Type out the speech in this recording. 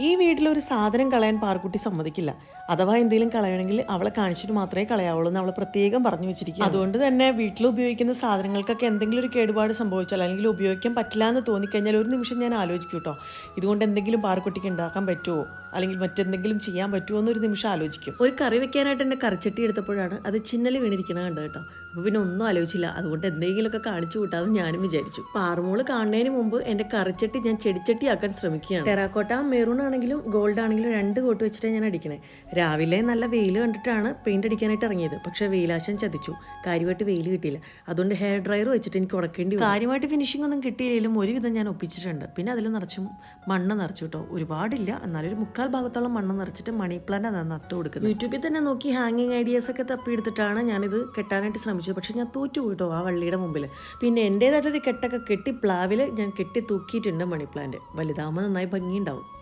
ഈ വീട്ടിലൊരു സാധനം കളയാൻ പാർക്കുട്ടി സമ്മതിക്കില്ല. അഥവാ എന്തെങ്കിലും കളയണമെങ്കിൽ അവളെ കാണിച്ചിട്ട് മാത്രമേ കളയാവുള്ളൂ എന്ന് അവൾ പ്രത്യേകം പറഞ്ഞു വെച്ചിരിക്കും അതുകൊണ്ട് തന്നെ വീട്ടിൽ ഉപയോഗിക്കുന്ന സാധനങ്ങൾക്കൊക്കെ എന്തെങ്കിലും ഒരു കേടുപാട് സംഭവിച്ചാൽ അല്ലെങ്കിൽ ഉപയോഗിക്കാൻ പറ്റില്ല എന്ന് തോന്നിക്കഴിഞ്ഞാൽ ഒരു നിമിഷം ഞാൻ ആലോചിക്കും കേട്ടോ. ഇതുകൊണ്ട് എന്തെങ്കിലും പാർക്കുട്ടിക്ക് ഉണ്ടാക്കാൻ പറ്റുമോ അല്ലെങ്കിൽ മറ്റെന്തെങ്കിലും ചെയ്യാൻ പറ്റുമോ എന്നൊരു നിമിഷം ആലോചിക്കും. ഒരു കറി വെക്കാനായിട്ട് എന്റെ കറിച്ചട്ടി എടുത്തപ്പോഴാണ് അത് ചിന്നൽ വീണിരിക്കുന്നത് കണ്ടത് കേട്ടോ. അപ്പോൾ പിന്നെ ഒന്നും ആലോചിച്ചില്ല. അതുകൊണ്ട് എന്തെങ്കിലുമൊക്കെ കാണിച്ചു കൂട്ടാമെന്ന് ഞാനും വിചാരിച്ചു. പാറമോൾ കാണുന്നതിന് മുമ്പ് എന്റെ കറിച്ചട്ടി ഞാൻ ചെടിച്ചട്ടി ആക്കാൻ ശ്രമിക്കുകയാണ്. ടെറാക്കോട്ട മെറൂൺ ആണെങ്കിലും ഗോൾഡ് ആണെങ്കിലും രണ്ട് കോട്ട് വെച്ചിട്ട് ഞാൻ അടിക്കണേ. രാവിലെ നല്ല വെയിൽ കണ്ടിട്ടാണ് പെയിന്റ് അടിക്കാനായിട്ട് ഇറങ്ങിയത്. പക്ഷേ വെയിലാശം ചതിച്ചു. കാര്യമായിട്ട് വെയിൽ കിട്ടിയില്ല. അതുകൊണ്ട് ഹെയർ ഡ്രയർ വെച്ചിട്ട് എനിക്ക് ഉടക്കേണ്ടി. കാര്യമായിട്ട് ഫിനിഷിംഗ് ഒന്നും കിട്ടിയില്ലെങ്കിലും ഒരുവിധം ഞാൻ ഒപ്പിച്ചിട്ടുണ്ട്. പിന്നെ അതിൽ നിറച്ചും മണ്ണ് നിറച്ചു കേട്ടോ. ഒരുപാടില്ല. എന്നാലും ഒരു മുക്കാൽ ഭാഗത്തോളം മണ്ണ് നിറച്ചിട്ട് മണി പ്ലാന്റ് അതാണ് നട്ടു കൊടുക്കുന്നത്. യൂട്യൂബിൽ തന്നെ നോക്കി ഹാങ്ങിങ് ഐഡിയാസ് ഒക്കെ തപ്പിയെടുത്തിട്ടാണ് ഞാനിത് കെട്ടാനായിട്ട് ശ്രമിച്ചത് പക്ഷേ ഞാൻ തോറ്റു പോയിട്ടോ ആ വള്ളിയുടെ മുമ്പിൽ പിന്നെ എന്റേതായിട്ടൊരു കെട്ടൊക്കെ കെട്ടി പ്ലാവിൽ ഞാൻ കെട്ടി തൂക്കിയിട്ടുണ്ട് മണി പ്ലാന്റ് വലുതാകുമ്പോൾ നന്നായി ഭംഗിയുണ്ടാവും.